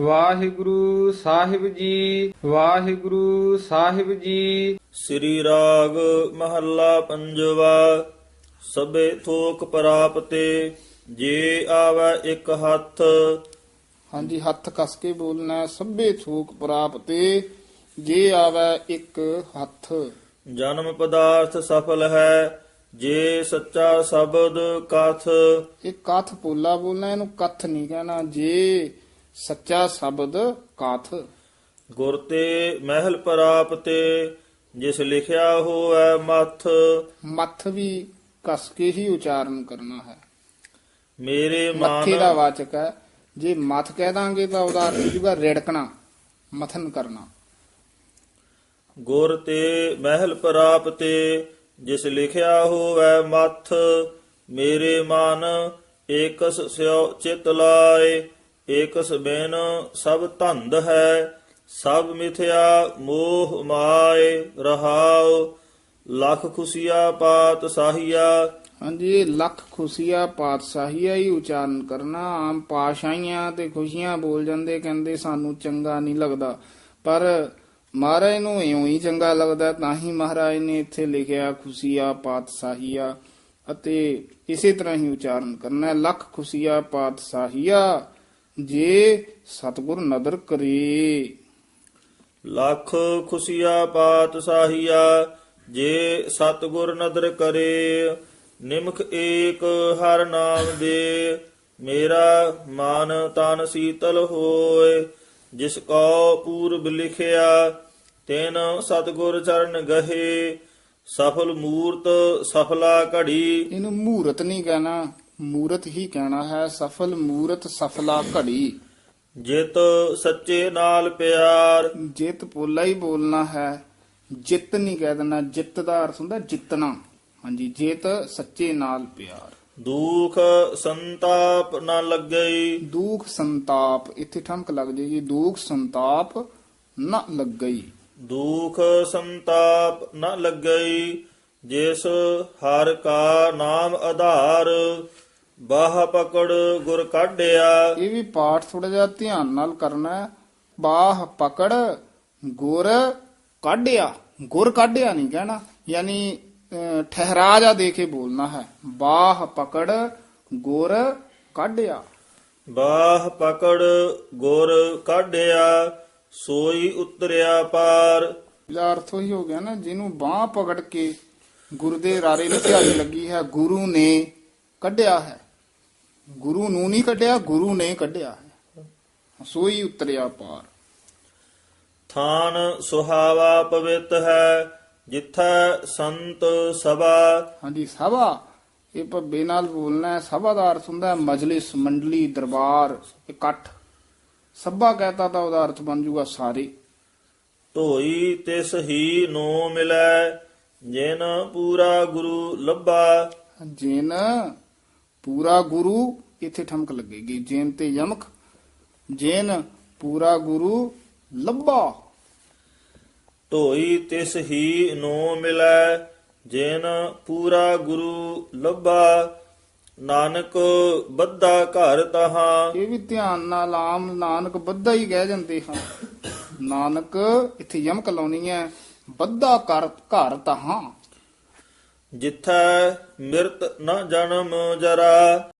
ਵਾਹਿਗੁਰੂ ਸਾਹਿਬ ਜੀ ਵਾਹਿਗੁਰੂ ਸਾਹਿਬ ਜੀ। ਸ੍ਰੀ ਰਾਗ ਮਹੱਲਾ ਪੰਜਵਾ ਸਭੇ ਥੋਕ ਪ੍ਰਾਪਤੇ ਜੇ ਆਵੈ ਇੱਕ ਹੱਥ। ਹਾਂਜੀ ਹੱਥ ਕਸ ਕੇ ਬੋਲਣਾ। ਸਭੇ ਥੂਕ ਪ੍ਰਾਪਤੇ ਜੇ ਆਵੈ ਇੱਕ ਹੱਥ। ਜਨਮ ਪਦਾਰਥ ਸਫਲ ਹੈ ਜੇ ਸੱਚਾ ਸ਼ਬਦ ਕਥ। ਇਹ ਕਥ ਪੋਲਾ ਬੋਲਣਾ ਇਹਨੂੰ ਕਥ ਨਹੀਂ ਕਹਿਣਾ ਜੇ ਸੱਚਾ ਸ਼ਬਦ ਕਥ। ਗੁਰ ਤੇ ਮਹਿਲ ਪ੍ਰਾਪਤੇ ਜਿਸ ਲਿਖਿਆ ਹੋਵੈ ਮਥ ਮੱਥ ਵੀ ਕਸ ਕੇ ਹੀ ਉਚਾਰਨ ਕਰਨਾ ਹੈ। ਮੇਰੇ ਮੱਥੇ ਦਾ ਮਨ ਵਾਚਕ ਹੈ ਜੇ ਮੱਥ ਕਹਿ ਦਾਂਗੇ ਤਾਂ ਉਹਦਾ ਅਰਥ ਹੋ ਜਾਊਗਾ ਰਿੜਕਣਾ ਮਥਨ ਕਰਨਾ। ਗੁਰ ਤੇ ਮਹਿਲ ਪ੍ਰਾਪਤੇ ਜਿਸ ਲਿਖਿਆ ਹੋਵੈ ਮਥ ਮੇਰੇ ਮਨ ਏਕਸ ਸਿਉ ਚਿਤ ਲਾਏ। ਏਕਸ ਬਿਨ ਸਭ ਧੰਦ ਹੈ, ਸਭ ਮਿਥਿਆ ਮੋਹ ਮਾਏ ਰਹਾਉ। ਲਖ ਖੁਸ਼ੀਆ ਪਾਤ ਸਾਹੀਆ। ਹਾਂਜੀ, ਲੱਖ ਖੁਸ਼ੀਆ ਪਾਤਸ਼ਾਹੀਆ ਹੀ ਉਚਾਰਨ ਕਰਨਾ। ਆਮ ਪਾਸ਼ਾਈਆਂ ਤੇ ਖੁਸ਼ੀਆਂ ਬੋਲ ਜਾਂਦੇ, ਕਹਿੰਦੇ ਸਾਨੂੰ ਚੰਗਾ ਨਹੀਂ ਲੱਗਦਾ। ਪਰ ਮਹਾਰਾਜ ਨੂੰ ਇਉਂ ਹੀ ਚੰਗਾ ਲੱਗਦਾ, ਤਾਂ ਹੀ ਮਹਾਰਾਜ ਨੇ ਇੱਥੇ ਲਿਖਿਆ, ਖੁਸ਼ੀਆ ਪਾਤਸ਼ਾਹੀਆ ਅਤੇ ਇਸੇ ਤਰ੍ਹਾਂ ਹੀ ਉਚਾਰਨ ਕਰਨਾ ਲੱਖ ਖੁਸ਼ੀਆ ਪਾਤਸ਼ਾਹੀਆ ਜੇ ਸਤਿਗੁਰ ਨਦਰ ਕਰੇ। ਲਖ ਖੁਸ਼ੀਆ ਪਾਤ ਸਾਹੀਆ ਜੇ ਸਤਗੁਰ ਨਦਰ ਕਰੇ ਨਿਮਖ ਏਕ ਹਰ ਨਾਮ ਦੇ। ਮੇਰਾ ਮਨ ਤਨ ਸੀਤਲ ਹੋਏ ਜਿਸ ਕੋ ਪੂਰਬ ਲਿਖਿਆ ਤੈਨ ਸਤਗੁਰ ਚਰਨ ਗਹੇ। ਸਫਲ ਮੂਰਤ ਸਫਲਾ ਘੜੀ। ਇਹਨੂੰ ਮੂਰਤ ਨਹੀਂ ਕਹਿਣਾ। ਮੂਰਤ ਹੀ ਕਹਿਣਾ ਹੈ ਸਫਲ ਮੂਰਤ ਸਫਲਾ ਘੜੀ। ਜਿਤ ਸੱਚੇ ਨਾਲ ਪਿਆਰ। ਜਿੱਤ ਪੋਲਾ ਹੀ ਬੋਲਣਾ ਹੈ ਜਿੱਤ ਨਹੀਂ ਕਹਿ ਦੇਣਾ ਜਿੱਤ ਦਾ ਅਰਥ ਹੁੰਦਾ ਜਿੱਤਣਾ। ਹਾਂਜੀ ਜਿੱਤ ਸੱਚੇ ਨਾਲ ਪਿਆਰ। ਦੁਖ ਸੰਤਾਪ ਨਾ ਲੱਗਈ। ਦੁਖ ਸੰਤਾਪ ਇੱਥੇ ਠਮਕ ਲੱਗ ਜਾਏਗੀ ਦੁਖ ਸੰਤਾਪ ਨਾ ਲੱਗਈ। ਦੁਖ ਸੰਤਾਪ ਨ ਲੱਗਈ ਜਿਸ ਹਰ ਕਾ ਨਾਮ ਆਧਾਰ ਬਾਹ ਪਕੜ ਗੁਰ ਕਾਢਿਆ। ਇਹ ਵੀ ਪਾਠ ਥੋੜਾ ਜਿਹਾ ਧਿਆਨ ਨਾਲ ਕਰਨਾ ਹੈ। ਬਾਹ ਪਕੜ ਗੁਰ ਕਾਢਿਆ। ਗੁਰ ਕਾਢਿਆ ਨਹੀਂ ਕਹਿਣਾ। ਯਾਨੀ ਠਹਿਰਾ ਜਾ ਦੇ ਕੇ ਬੋਲਣਾ ਹੈ। ਬਾਹ ਪਕੜ ਗੁਰ ਕਾਢਿਆ। ਬਾਹ ਪਕੜ ਗੁਰ ਕਾਢਿਆ ਸੋਈ ਉਤਰਿਆ ਪਾਰ। ਇਹਦਾ ਅਰਥ ਹੀ ਹੋ ਗਿਆ ਨਾ ਜਿਹਨੂੰ ਬਾਹ ਪਕੜ ਕੇ ਗੁਰੂ ਦੇ ਰਾਰੇ ਨੂੰ ਧਿਆਨ ਲੱਗੀ ਹੈ ਗੁਰੂ ਨੇ ਕੱਢਿਆ ਹੈ। ਗੁਰੂ ਨੂੰ ਨਹੀਂ ਕੱਢਿਆ ਗੁਰੂ ਨੇ ਕੱਢਿਆ। ਸੋਈ ਉਤਰਿਆ ਪਾਰ। ਥਾਨ ਸੁਹਾਵਾ ਪਵਿੱਤ ਹੈ ਜਿੱਥੈ ਸੰਤ ਸਭਾ। ਹਾਂਜੀ ਸਭਾ। ਇਹ ਭੱਬੇ ਨਾਲ ਬੋਲਣਾ ਹੈ ਸਭਾ ਦਾ ਅਰਥ ਹੁੰਦਾ ਹੈ ਮਜਲਿਸ ਮੰਡਲੀ ਦਰਬਾਰ ਇਕੱਠ। ਸਭਾ ਕਹਤਾ ਤਾਂ ਉਹਦਾ ਅਰਥ ਬਣ ਜਾਊਗਾ ਸਾਰੇ। ਧੋਈ ਤਿਸ ਹੀ ਨੋ ਮਿਲੈ ਜਿਨ ਪੂਰਾ ਗੁਰੂ ਲੱਭਾ। ਜਿਨ ਪੂਰਾ ਗੁਰੂ ਇੱਥੇ ਠਮਕ ਲੱਗੇਗੀ। ਜੇਨ ਤੇ ਯਮਕ ਜਿਨ ਪੂਰਾ ਗੁਰੂ ਲੱਭਾ। ਧੋਈ ਤਿਸ ਹੀ ਨੋ ਮਿਲੈ ਜਿਨ ਪੂਰਾ ਗੁਰੂ ਲੱਭਾ। ਨਾਨਕ ਬੱਧਾ ਘਰ ਤਹਾਂ। ਇਹ ਵੀ ਧਿਆਨ ਨਾਲ ਆਮ ਨਾਨਕ ਬੱਧਾ ਹੀ ਕਹਿ ਜਾਂਦੇ ਹਨ ਨਾਨਕ ਇੱਥੇ ਯਮਕ ਲਾਉਣੀ ਹੈ ਬੱਧਾ ਕਰ ਘਰ ਤਹਾਂ। ਜਿੱਥੈ ਮਿਰਤ ਨ ਜਨਮ ਜਰਾ